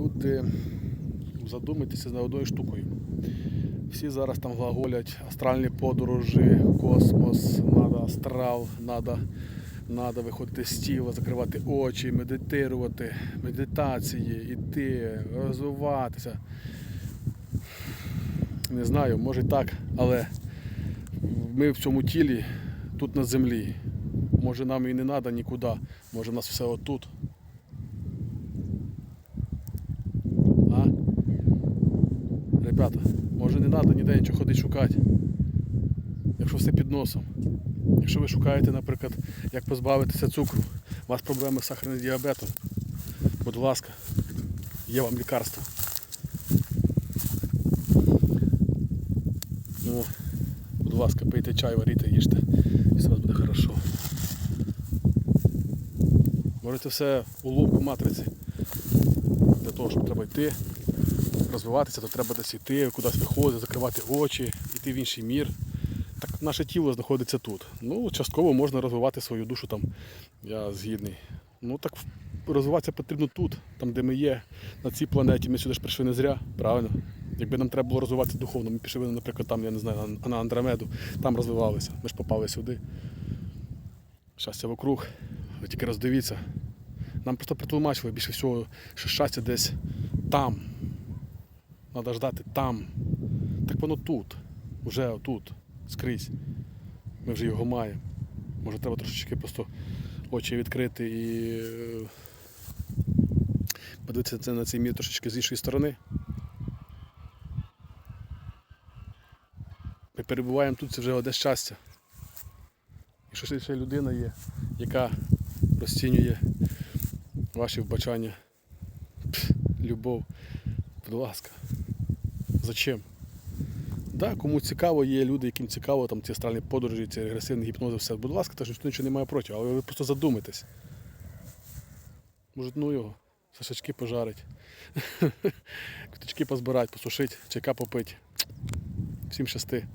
люди задумайтеся над одною штукою. Всі зараз там глаголять астральні подорожі, космос, надо астрал, надо, надо виходити з тіла, закривати очі, медитувати, медитації, іти, розвиватися. Не знаю, може так, але ми в цьому тілі, тут на землі. Може нам і не треба нікуди, може нас все отут. Ребята, може не треба ніде нічого ходити шукати. Якщо все під носом. Якщо ви шукаєте, наприклад, як позбавитися цукру, у вас проблеми з сахарним діабетом, будь ласка, є вам лікарство. Ну, будь ласка, пийте чай, варіте, їжте, і все у вас буде хорошо. Можете все у лобку матриці. Для того, щоб треба йти, розвиватися, то треба десь йти, кудись виходити, закривати очі, йти в інший мір. Так наше тіло знаходиться тут. Ну, частково можна розвивати свою душу там, я згідний. Ну так розвиватися потрібно тут, там, де ми є, на цій планеті. Ми сюди ж прийшли не зря, правильно? Якби нам треба було розвиватися духовно, ми пішли, наприклад, там, я не знаю, на- Андромеду, там розвивалися. Ми ж попали сюди. Щастя вокруг. Ви тільки роздивіться. Нам просто притлумачили більше всього, що щастя десь там. Треба ждати там. Так воно тут. Уже отут, скрізь. Ми вже його маємо. Може треба трошечки просто очі відкрити і е, подивитися на цей мір трошечки з іншої сторони. Ми перебуваємо тут, це вже одне щастя. Якщо ще- ще людина є, яка розцінює ваші вбачання, любов, будь ласка. Зачем? Да, кому цікаво, є люди, яким цікаво там ці астральні подорожі, ці регресивні гіпнози, все. Будь ласка, теж ніхто нічого не має проти, але ви просто задумайтесь. Може, ну його, сашачки пожарить, квіточки позбирати, посушити, чайка попити. Всім щасти.